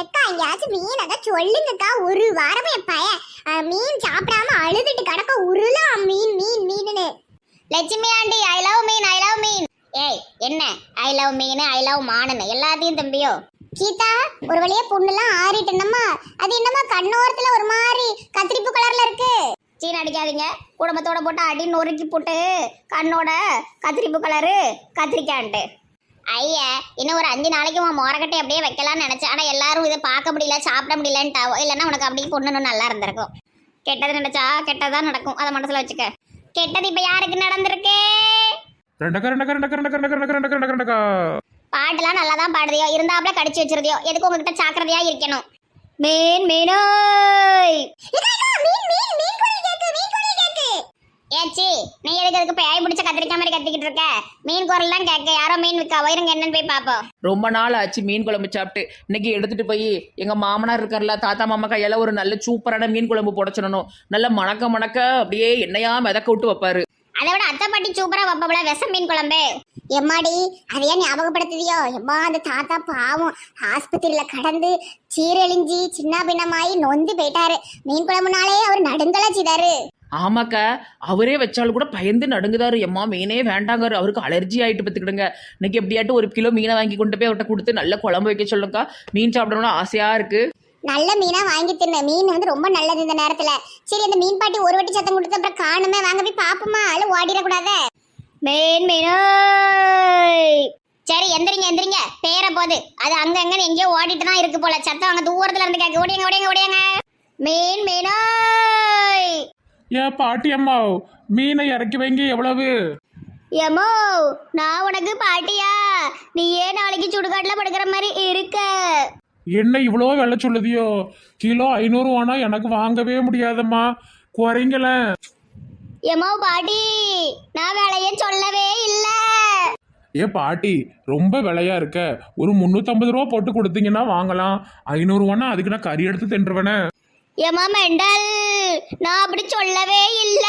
எக்கா எங்கேயாச்சும் மீன் அக்கா சொல்லுங்கக்கா ஒரு வாரமே என் பையன் மீன் சாப்பிடாம அழுதுட்டு கிடக்க உருளாம் மீன் மீன் மீன்னு லட்சுமி ஆண்டி ஐ லவ் மீன் ஐ லவ் மீன். ஏய் என்ன? ஐ லவ் மீன் ஐ லவ் மானன் எல்லாத்தையும் தம்பியோ. கீதா ஒரு வழியா புண்ணுலாம் ஆறிட்டு என்னம்மா? அது என்னம்மா கண்ணோரத்துல ஒரு மாதிரி கத்திரிப்பு கலர்ல இருக்கு? சீன் அடிக்காதீங்க. குடும்பத்தோட போட்டு அடி நொறுக்கி போட்டு கண்ணோட கத்திரிப்பு கலரு கத்திரிக்கான்ட்டு. ஐய இன்னும் ஒரு அஞ்சு நாளைக்கு உன் மோரக்கட்டை அப்படியே வைக்கலாம்னு நினைச்சேன். ஆனால் எல்லாரும் இதை பார்க்க முடியல சாப்பிட முடியலன்ட்டாவோ இல்லைன்னா உனக்கு அப்படியே பொண்ணு நல்லா இருந்திருக்கும். கெட்டது நினைச்சா கெட்டதான் நடக்கும். அதை மனசில் வச்சுக்க. கெட்டது இப்போ யாருக்கு நடந்திருக்கு? பாட்டுலாம் நல்லா தான் பாடுதியோ இருந்தாப்ல கடிச்சு வச்சிருதியோ எதுக்கு உங்ககிட்ட சாக்கிரதையா இருக்கணும்? மீன் மீனோய். மீன் மீன் மீன் மீன் ஏச்சி நீ எதுக்கு அதுக்கு பேய் பிடிச்ச கத்திரிக்காய் மாதிரி கத்திக்கிட்டு இருக்க? மீன் குரல் தான் கேட்க யாரோ மீன் விற்கா இருங்க என்னன்னு போய் பார்ப்போம். ரொம்ப நாள் ஆச்சு மீன் குழம்பு சாப்பிட்டு. இன்னைக்கு எடுத்துட்டு போய் எங்க மாமனார் இருக்கார்ல தாத்தா மாமா கையால ஒரு நல்ல சூப்பரான மீன் குழம்பு புடச்சிடணும் நல்ல மணக்க மணக்க அப்படியே எண்ணெயா மிதக்க விட்டு வைப்பாரு. அதை விட அத்தை பாட்டி சூப்பரா வைப்பாப்ல விஷம் மீன் குழம்பு. எம்மாடி அதையே ஞாபகப்படுத்துதியோ? எம்மா அந்த தாத்தா பாவம் ஆஸ்பத்திரியில கடந்து சீரழிஞ்சி சின்ன பின்னமாயி நொந்து போயிட்டாரு. மீன் குழம்புனாலே அவர் நடுங்கலா செய்தாரு. ஆமாக்கா அவரே வச்சாலும் கூட பயந்து நடுங்குதாரு. எம்மா மீனே வேண்டாங்காரு. அவருக்கு அலர்ஜி ஆயிட்டு பார்த்துக்கிடுங்க. இன்னைக்கு எப்படியாட்டும் ஒரு கிலோ மீனை வாங்கி கொண்டு போய் அவர்கிட்ட கொடுத்து நல்ல குழம்பு வைக்க சொல்லுங்கக்கா. மீன் சாப்பிடணும்னு ஆசையா இருக்கு. நல்ல மீனா வாங்கி தின்னு. மீன் வந்து ரொம்ப நல்லது இந்த நேரத்துல. சரி அந்த மீன் பாட்டி ஒரு வாட்டி சத்தம் கொடுத்து அப்புறம் காணுமே வாங்க போய் பாப்போமா? அல்ல ஓடிடக்கூடாதே. மீன் மீனாய் சரி எந்திரிங்க எந்திரிங்க. பேர போது. அது அங்க அங்கன்னு எங்கேயோ ஓடிட்டு தான் இருக்கு போல. சத்தம் அங்க தூரத்துல இருந்து கேட்க ஓடியாங்க ஓடியாங்க ஓடியாங்க மீன் மீனாய் ஏன் பாட்டி அம்மா மீனை இறக்கி வைங்க எவ்வளவு? எமோ நான் உனக்கு பாட்டியா? நீ ஏன் நாளைக்கு சுடுகாட்டுல படுக்கிற மாதிரி இருக்க. என்ன இவ்வளோ விலை சொல்லுதியோ? கிலோ ஐநூறுவானா எனக்கு வாங்கவே முடியாதம்மா. குறைங்களேன் எமோ பாட்டி நான் வேலையே சொல்லவே இல்ல. ஏ பாட்டி ரொம்ப விலையா இருக்க. ஒரு முந்நூற்றம்பது ரூபா போட்டு கொடுத்தீங்கன்னா வாங்கலாம். ஐநூறுவானா அதுக்கு நான் கறி எடுத்து தின்றுவேனே. எம்மா மெண்டல் நான் அப்படி சொல்லவே இல்ல.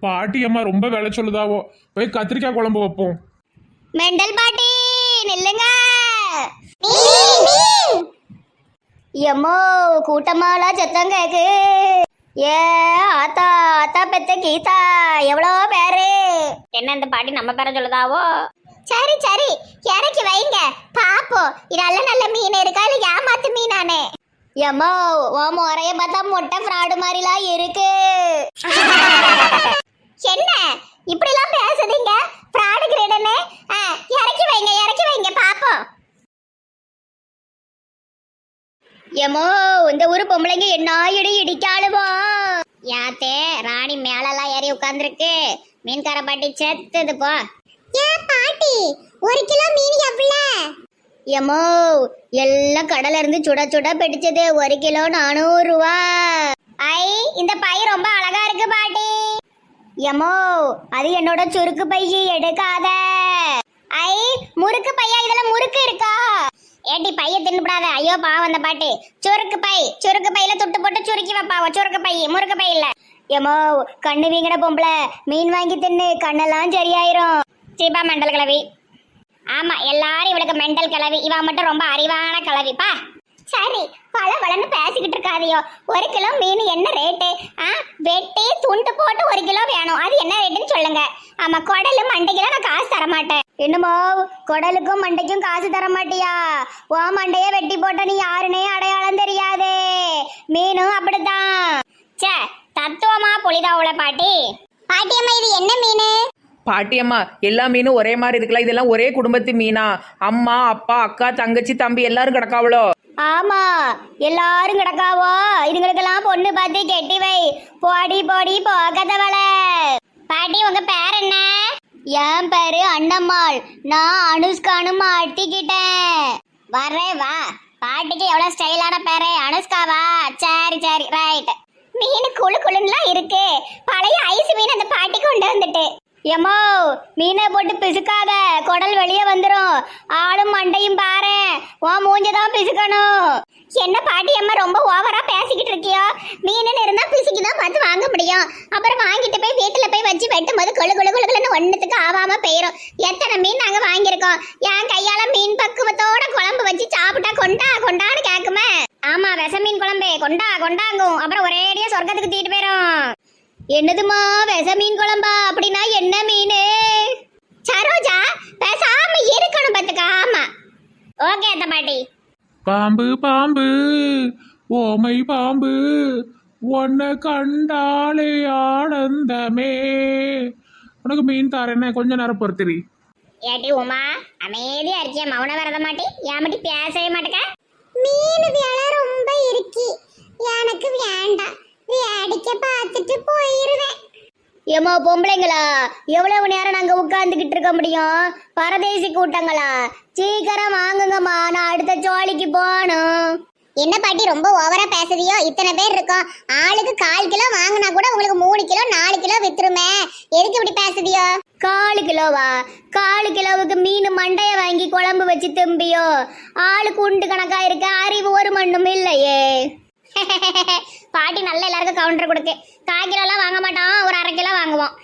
பாட்டி அம்மா ரொம்ப விலை சொல்லுதாவோ? போய் கத்திரிக்காய் குழம்பு வைப்போம். மெண்டல் பாட்டி நில்லுங்க. எம்மோ கூட்டமாலாம் சத்தம் கேக்கு. ஏ ஆத்தா ஆத்தா பெத்த கீதா எவ்வளோ பேரு? என்ன இந்த பாட்டி நம்ம பேரை சொல்லுதாவோ? சரி சரி இறக்கி வைங்க. பாப்போம் இதெல்லாம் நல்ல மீன் இருக்கா இல்ல ஏமாத்து மீனானே? எம்மோ ஓ முறைய பார்த்தா முட்டை ஃப்ராடு மாதிரிலாம் இருக்கு என்ன இப்படிலாம் பேசுதீங்க ஃப்ராடு கிரேடனே இறக்கி வைங்க இறக்கி வைங்க பாப்போம் எமோ இந்த ஊரு பொம்பளைங்க என்ன இடி இடிக்காளுவோ யாத்தே ராணி மேலெல்லாம் ஏறி உட்காந்துருக்கு மீன்கார பாட்டி செத்துது போ. ஏ பாட்டி ஒரு கிலோ மீன் எவ்வளவு எமோ எல்லாம் கடல்ல இருந்து சுட சுட பிடிச்சது ஒரு கிலோ நானூறு ரூபா ஐ இந்த பை ரொம்ப அழகா இருக்கு பாட்டி. எமோ அது என்னோட சுருக்கு பையி எடுக்காத. ஐ முறுக்கு பையா? இதுல முறுக்கு இருக்கா? ஏட்டி பைய தின்னுபடாத? ஐயோ பாவம் அந்த பாட்டி. சுருக்கு பை சுருக்கு பையில துட்டு போட்டு சுருக்கி வைப்பாவோ? சுருக்கு பை முறுக்கு பை இல்ல. எமோ கண்ணு வீங்கின பொம்பளை. மீன் வாங்கி தின்னு கண்ணெல்லாம் சரியாயிரும். சீபா மெண்டல் கிளவி. ஆமா எல்லாரும் இவளுக்கு மெண்டல் கிளவி. இவ மட்டும் ரொம்ப அறிவான கிளவிப்பா சரி பல பலன்னு பேசிக்கிட்டு இருக்காதியோ. ஒரு கிலோ மீன் என்ன ரேட்டு? ஆ வெட்டி துண்டு போட்டு ஒரு கிலோ வேணும். அது என்ன ரேட்டுன்னு சொல்லுங்க. ஆமா குடலு மண்டைக்கெல்லாம் நான் காசு தர மாட்டேன். என்னமோ குடலுக்கும் மண்டைக்கும் காசு தர மாட்டியா? ஓ மண்டைய வெட்டி போட்ட நீ யாருனே அடையாளம் தெரியாதே. மீனும் அப்படித்தான். சே தத்துவமா புளிதாவுல பாட்டி. பாட்டியம்மா இது என்ன மீன்? பாட்டியம்மா எல்லா மீனும் ஒரே மாதிரி இருக்கலாம் இதெல்லாம் ஒரே குடும்பத்து மீனா? அம்மா அப்பா அக்கா தங்கச்சி தம்பி எல்லாரும் கிடக்காவளோ? ஆமா எல்லாரும் கிடக்காவோ? இதுங்களுக்கெல்லாம் பொண்ணு பார்த்து கெட்டி வை. போடி போடி போகதவள. பாட்டி உங்க பேர் என்ன? என் பேரு அண்ணம்மாள். நான் அனுஷ்கானு மாட்டிக்கிட்டேன். வரேன் வா. பாட்டிக்கு எவ்வளவு ஸ்டைலான பேரு அனுஷ்காவா? சரி சரி ரைட் மீன் குழு குழுன்னுலாம் இருக்கு. பழைய ஐஸ் மீன் அந்த பாட்டி கொண்டு வந்துட்டு. எம்மோ மீனை போட்டு பிசுக்காத. குடல் வெளியே வந்துடும் ஆளும் மண்டையும் பாரு. உன் மூஞ்சதான் பிசுக்கணும். என்ன பாட்டி அம்மா ரொம்ப ஓவரா பேசிக்கிட்டு இருக்கியோ? மீனுன்னு இருந்தா பிசுக்கி தான் பார்த்து வாங்க முடியும். அப்புறம் வாங்கிட்டு போய் வீட்டுல போய் வச்சு வெட்டும் போது கொழு கொழு கொழுகுலன்னு ஒண்ணுத்துக்கு ஆவாம போயிரும். எத்தனை மீன் நாங்க வாங்கியிருக்கோம்? என் கையால மீன் பக்குவத்தோட குழம்பு வச்சு சாப்பிட்டா கொண்டா கொண்டான்னு கேக்குமே ஆமா விச மீன் குழம்பு கொண்டா கொண்டாங்கும். அப்புறம் ஒரேடியா சொர்க்கத்துக்கு தீட்டு போயிரும். என்னதுமா விச மீன் குழம்பா? அப்படின்னா என்ன மீன்? சரோஜா பேசாம இருக்கணும் பத்துக்க ஆமா. ஓகே அத்த பாட்டி. பாம்பு பாம்பு ஓமை பாம்பு உன்னை கண்டாலே ஆனந்தமே. உனக்கு மீன் தாரேனே கொஞ்ச நேரம் பொறுத்திரி ஏட்டி உமா அமைதியா இருக்கிய மௌன வரத மாட்டி? ஏன் மாட்டி பேசவே மாட்டேக்க? மீன் விலை ரொம்ப இருக்கு. எனக்கு வேண்டாம். வேடிக்கை பார்த்துட்டு போயிருவேன். ஏமா பொம்பளைங்களா? எவ்வளவு நேரம் நாங்க உட்கார்ந்துகிட்டு இருக்க முடியும்? பரதேசி கூட்டங்களா? சீக்கிரம் வாங்குங்கம்மா நான் அடுத்த ஜோலிக்கு போகணும். என்ன பாட்டி ரொம்ப ஓவரா பேசுதியோ இத்தனை பேர் இருக்கோம். ஆளுக்கு கால் கிலோ வாங்கினா கூட உங்களுக்கு மூணு கிலோ நாலு கிலோ வித்துருமே. எதுக்கு இப்படி பேசுதியோ? காலு கிலோவா? காலு கிலோவுக்கு மீன் மண்டைய வாங்கி குழம்பு வச்சு திம்பியோ? ஆளுக்கு உண்டு கணக்கா இருக்க அறிவு ஒரு மண்ணும் இல்லையே. பாட்டி நல்ல எல்லாருக்கும் கவுண்டர் கொடுக்கு. கால் கிலோலாம் வாங்க மாட்டோம் ஒரு அரை கிலோ வாங்குவோம்.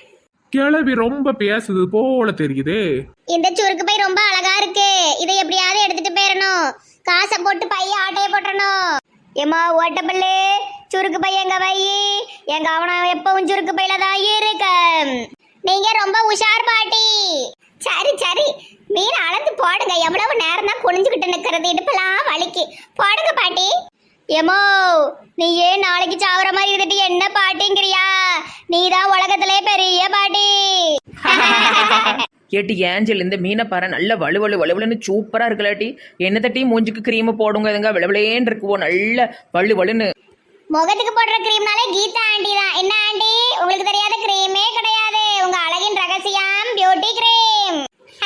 கிளவி ரொம்ப பேசுது போல தெரியுதே. இந்த சுருக்கு பை ரொம்ப அழகா இருக்கு. இதை எப்படியாவது எடுத்துட்டு போயிடணும் காசை போட்டு பைய ஆட்டைய போட்டுறணும். ஏமா ஓட்டப்பல்லு சுருக்கு பை எங்க வை? எங்க அவனம் எப்பவும் சுருக்கு பையில தான் இருக்க நீங்க ரொம்ப உஷார் பாட்டி. சரி சரி. மீன் அளந்து போடுங்க. எவ்வளவு நேரம் தான் குனிஞ்சுக்கிட்டு நிக்கிறது இடுப்பெல்லாம் வலிக்கு. போடுங்க பாட்டி. ஏமோ நீ ஏன் நாளைக்கு சாவுற மாதிரி இருந்துட்டு என்ன பாட்டிங்கிறியா? நீ தான் உலகத்திலே பெரிய பாட்டி. ஏட்டி ஏஞ்சல் இந்த மீனை பாரு நல்ல வலுவலு வலுவலுன்னு சூப்பராக இருக்கலாட்டி என்ன தட்டி மூஞ்சுக்கு க்ரீமை போடுங்க இதுங்க விளவிலேன்னு இருக்குவோ நல்ல வலு வலுன்னு முகத்துக்கு போடுற கிரீம்னாலே கீதா ஆண்டி தான். என்ன ஆண்டி உங்களுக்கு தெரியாத கிரீமே கிடையாது. உங்க அழகின் ரகசியம் பியூட்டி கிரீம்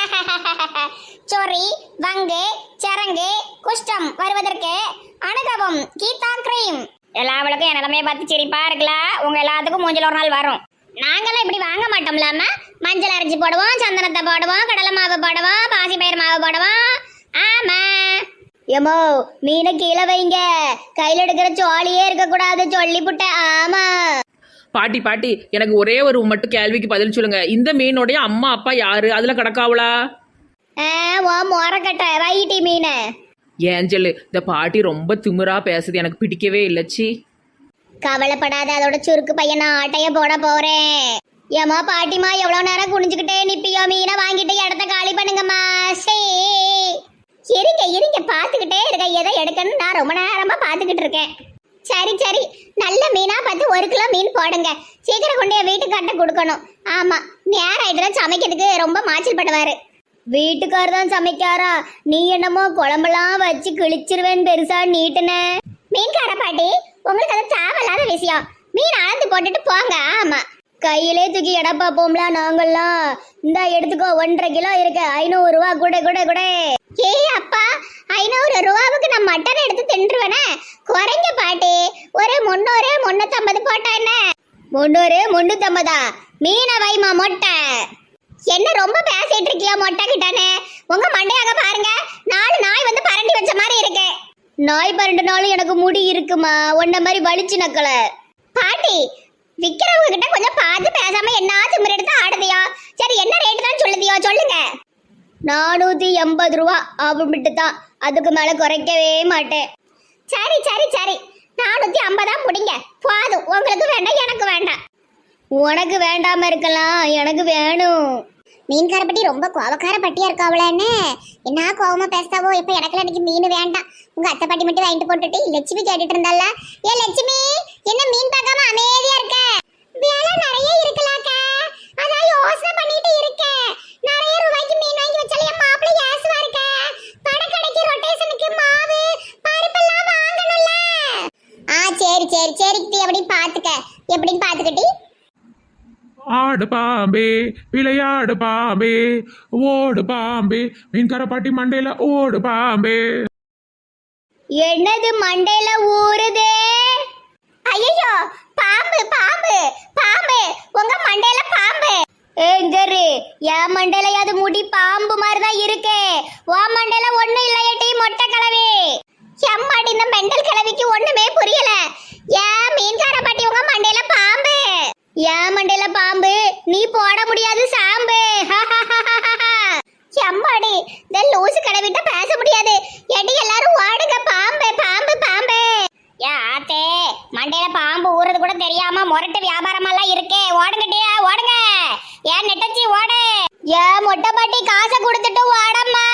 சொறி வங்கு சரங்கு குஷ்டம் வருவதற்கு அனுபவம் கீதா கிரீம். எல்லாவளுக்கும் என் நிலமையை பார்த்து சிரிப்பா இருக்கலாம் உங்க எல்லாத்துக்கும் மூஞ்சில் ஒரு நாள் வரும். நாங்களாம் இப்படி வாங்க மாட்டோம்லாம? மஞ்சள் அரைச்சி போடுவோம் சந்தனத்தை போடுவோம் கடலை மாவு போடுவோம் பாசி பயிர் மாவு போடுவோம். ஆமா. எமோ மீனை கீழே வைங்க. கையில் எடுக்கிற சோழியே இருக்கக்கூடாது சொல்லி புட்ட ஆமா. பாட்டி பாட்டி எனக்கு ஒரே ஒரு மட்டும் கேள்விக்கு பதில் சொல்லுங்க. இந்த மீனுடைய அம்மா அப்பா யாரு? அதுல கிடக்காவளா? முறக்கட்ட வைட்டி மீன். ஏஞ்சல் இந்த பாட்டி ரொம்ப திமிரா பேசுது. எனக்கு பிடிக்கவே இல்லச்சி கவலைப்படாத அதோட சுருக்கு பையனா ஆட்டைய போட போறேன். ஏமா பாட்டிமா எவ்வளவு நேரம் குனிஞ்சுக்கிட்டே நிப்பியோ? மீனை வாங்கிட்டு இடத்த காலி பண்ணுங்கம்மா சே. இருங்க இருங்க பாத்துக்கிட்டே இருக்க எதை எடுக்கணும் நான் ரொம்ப நேரமா பாத்துக்கிட்டு இருக்கேன். சரி சரி. நல்ல மீனா பார்த்து ஒரு கிலோ மீன் போடுங்க. சீக்கிரம் கொண்டு என் வீட்டுக்கார்ட்ட கொடுக்கணும். ஆமா நேரம் ஆயிட்டு சமைக்கிறதுக்கு ரொம்ப மாச்சல் படுவாரு வீட்டுக்கார் தான் சமைக்காரா? நீ என்னமோ குழம்பெல்லாம் வச்சு கிழிச்சிருவேன் பெருசா நீட்டுன. மீன்கார பாட்டி உங்களுக்கு அது தேவையில்லாத விஷயம். மீன் அளந்து போட்டுட்டு போங்க ஆமா. கையிலே தூக்கி எடை பார்ப்போம்ல நாங்கள்லாம். இந்தா எடுத்துக்கோ ஒன்றரை கிலோ இருக்கு. ஐநூறு ரூபா கூட கூட கூட. ஏய் அப்பா ஐநூறு ரூபாவுக்கு நான் மட்டன் எடுத்து தின்றுவேனே? குறைஞ்ச பாட்டி. ஒரு முந்நூறு முன்னூத்தம்பது போட்டா என்ன? முந்நூறு முன்னூத்தம்பதா? மீனை வைமா மொட்டை. என்ன ரொம்ப பேசிட்டு இருக்கியா மொட்டை கிட்டானே உங்க மண்டையாக பாருங்க. நாலு நாய் வந்து பரண்டி வச்ச மாதிரி இருக்கு. நாய் பரண்டு நாளும் எனக்கு முடி இருக்குமா? உன்ன மாதிரி வலிச்சு நக்கல. பாட்டி விக்கிறவங்க கிட்ட கொஞ்சம் பார்த்து பேசாம என்ன திமிர் எடுத்து ஆடுதியா? சரி என்ன ரேட்டு தான் சொல்லுதியோ சொல்லுங்க. நானூத்தி எண்பது ரூபா அப்படின்ட்டு தான் அதுக்கு மேல குறைக்கவே மாட்டேன். சரி சரி சரி. நானூத்தி ஐம்பதா முடிங்க. போதும். உங்களுக்கு வேண்டாம் எனக்கு வேண்டாம் உனக்கு வேண்டாம இருக்கலாம். எனக்கு வேணும். மீன்கார பட்டி ரொம்ப கோவக்கார பட்டியா இருக்காவளன்னு என்ன கோவமா பேசாவோ? இப்ப எனக்கு எனக்கு மீன் வேண்டாம். உங்க அத்தை பாட்டி மட்டும் வாங்கிட்டு போட்டுட்டு லட்சுமி கேட்டுட்டு இருந்தால ஏ லட்சுமி என்ன மீன் பார்க்காம அமைதியா இருக்க? வேலை நிறைய இருக்கலாக்க. அதான் யோசனை பண்ணிட்டு இருக்கேன். நிறைய ரூபாய்க்கு மீன் வாங்கி வச்சாலே என் மாப்பிள்ளை ஏசுவா இருக்க படக்கடைக்கு ரொட்டேஷனுக்கு மாவு பருப்பெல்லாம் வாங்கணும்ல ஆ சரி சரி சரி டி அப்படி பாத்துக்க எப்படின்னு பாத்துக்கிட்டி விளையாடு பாம்பே விளையாடு பாம்பே. ஓடு பாம்பே மீன்கார பாட்டி மண்டையில ஓடு பாம்பே. என்னது மண்டையில ஊறுதே? ஐயோ பாம்பு பாம்பு பாம்பு. உங்க மண்டையில பாம்பு. ஏங்கரு என் மண்டையில அது முடி பாம்பு மாதிரி தான் இருக்கு உன் மண்டையில ஒண்ணு இல்லையட்டி மொட்டை கிளவி எம்மாடி இந்த மெண்டல் கிளவிக்கு ஒண்ணுமே புரியல ஏன் மீன்கார பாட்டி உங்க மண்டையில பாம்பு என் மண்டையில பாம்பு நீ போட முடியாது சாம்பு எம்மாடி இந்த லூசு கிளவிட்ட பேச முடியாது. எடி எல்லாரும் ஓடுங்க பாம்பு பாம்பு பாம்பு. மண்டையில பாம்பு ஊறது கூட தெரியாம முரட்டு வியாபாரமெல்லாம் இருக்கே. ஓடுங்கட்டியா ஓடுங்க. ஏன் நெட்டச்சி ஓடு. ஏ மொட்டை பாட்டி காசை கொடுத்துட்டு ஓடம்மா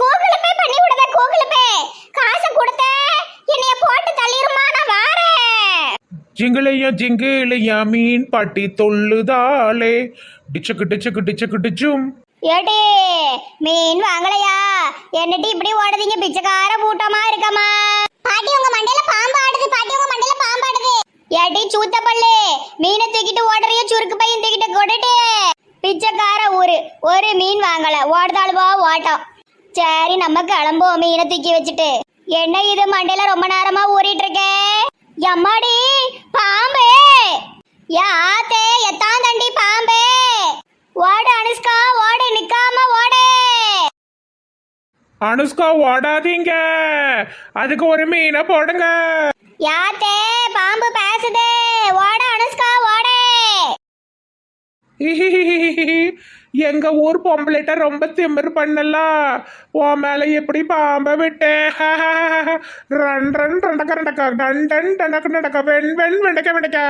கூகுள் பே பண்ணி விடுங்க கூகுள் பே காசை கொடுத்த என்னைய போட்டு தள்ளிருமா நான் வாரேன். ஜிங்கிளையா ஜிங்கிளையா மீன் பாட்டி தொல்லுதாலே டிச்சக்கு டிச்சக்கு டிச்சக்கு டிச்சும். ஏடி மீன் வாங்கலையா? என்னடி இப்படி ஓடுதீங்க? பிச்சைக்கார கூட்டமா இருக்கமா பாட்டி உங்க மண்டையில பாம்பு ஆடுது. பாட்டி உங்க மண்டையில பாம்பு ஆடுது. ஏடி சூத்த பல்லு மீனை தூக்கிட்டு ஓடுறிய சுருக்கு பையன் தூக்கிட்டு கொண்டுட்டு. பிச்சைக்கார ஊரு ஒரு மீன் வாங்கல. ஓடுதாளுவா ஓட்டம் சரி நம்ம கிளம்புவோம் மீனை தூக்கி வச்சுட்டு. என்ன இது மண்டையில ரொம்ப நேரமா ஊறிட்டு இருக்கே? எம்மாடி பாம்பு. ஏ ஆத்தே எத்தான் தண்டி பாம்பே. ஓடு அனுஷ்கா ஓடு நிக்காம ஓடு அனுஷ்கா ஓடாதீங்க அதுக்கு ஒரு மீனை போடுங்க யாத்தே பாம்பு பேசுதே ஓடு அனுஷ்கா ஓடு எங்க ஊர் பொம்பளைட்ட ரொம்ப திமிர் பண்ணலாம் உன் மேல எப்படி பாம்ப விட்டேன் ரன் ரன் ரெண்டக்க ரெண்டக்க டன் டன் டனக்கு நடக்க வெண் வெண் வெண்டக்க வெண்டக்க